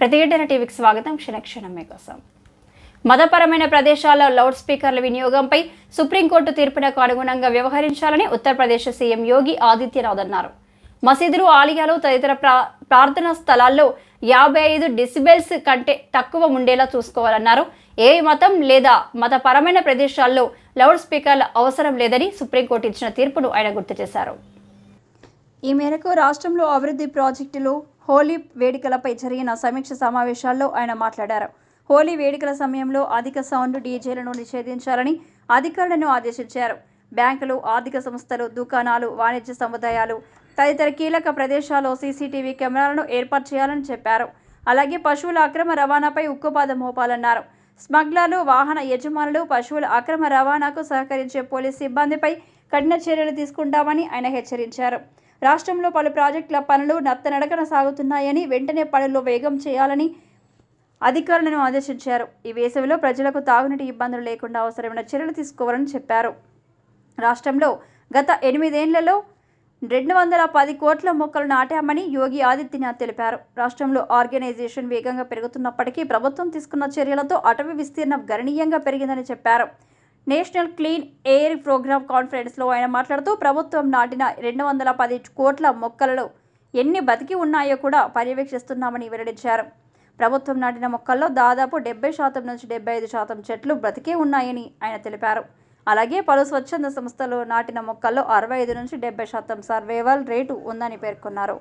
ప్రతిఘటన టీవీకి స్వాగతం. క్షణక్షణం మీకోసం. మతపరమైన ప్రదేశాల్లో లౌడ్ స్పీకర్ల వినియోగంపై సుప్రీంకోర్టు తీర్పునకు అనుగుణంగా వ్యవహరించాలని ఉత్తరప్రదేశ్ సీఎం యోగి ఆదిత్యనాథ్ అన్నారు. మసీదులు ఆలయాలు తదితర ప్రా ప్రార్థనా స్థలాల్లో యాభై ఐదు డిసిబెల్స్ కంటే తక్కువ ఉండేలా చూసుకోవాలన్నారు. ఏ మతం లేదా మతపరమైన ప్రదేశాల్లో లౌడ్ స్పీకర్ల అవసరం లేదని సుప్రీంకోర్టు ఇచ్చిన తీర్పును ఆయన గుర్తు చేశారు. ఈ మేరకు రాష్ట్రంలో అభివృద్ధి ప్రాజెక్టులు హోలీ వేడుకలపై జరిగిన సమీక్ష సమావేశాల్లో ఆయన మాట్లాడారు. హోలీ వేడుకల సమయంలో అధిక సౌండ్ డీజేలను నిషేధించాలని అధికారులను ఆదేశించారు. బ్యాంకులు ఆర్థిక సంస్థలు దుకాణాలు వాణిజ్య సముదాయాలు తదితర కీలక ప్రదేశాల్లో సీసీటీవీ కెమెరాలను ఏర్పాటు చేయాలని చెప్పారు. అలాగే పశువుల అక్రమ రవాణాపై ఉక్కుపాదం మోపాలన్నారు. స్మగ్లర్లు వాహన యజమానులు పశువుల అక్రమ రవాణాకు సహకరించే పోలీస్ సిబ్బందిపై కఠిన చర్యలు తీసుకుంటామని ఆయన హెచ్చరించారు. రాష్ట్రంలో పలు ప్రాజెక్టుల పనులు నత్తనడకన సాగుతున్నాయని వెంటనే పనుల్లో వేగం చేయాలని అధికారులను ఆదేశించారు. ఈ వేసవిలో ప్రజలకు తాగునీటి ఇబ్బందులు లేకుండా అవసరమైన చర్యలు తీసుకోవాలని చెప్పారు. రాష్ట్రంలో గత ఎనిమిదేళ్ళలో రెండు వందల పది కోట్ల మొక్కలు నాటామని యోగి ఆదిత్యనాథ్ తెలిపారు. రాష్ట్రంలో ఆర్గనైజేషన్ వేగంగా పెరుగుతున్నప్పటికీ ప్రభుత్వం తీసుకున్న చర్యలతో అటవీ విస్తీర్ణం గణనీయంగా పెరిగిందని చెప్పారు. నేషనల్ క్లీన్ ఎయిర్ ప్రోగ్రామ్ కాన్ఫరెన్స్లో ఆయన మాట్లాడుతూ ప్రభుత్వం నాటిన రెండు వందల పది కోట్ల మొక్కలలో ఎన్ని బతికి ఉన్నాయో కూడా పర్యవేక్షిస్తున్నామని వెల్లడించారు. ప్రభుత్వం నాటిన మొక్కల్లో దాదాపు డెబ్బై శాతం నుంచి డెబ్బై ఐదు శాతం చెట్లు బ్రతికే ఉన్నాయని ఆయన తెలిపారు. అలాగే పలు స్వచ్ఛంద సంస్థలు నాటిన మొక్కల్లో అరవై ఐదు నుంచి డెబ్బై శాతం సర్వేవల్ రేటు ఉందని పేర్కొన్నారు.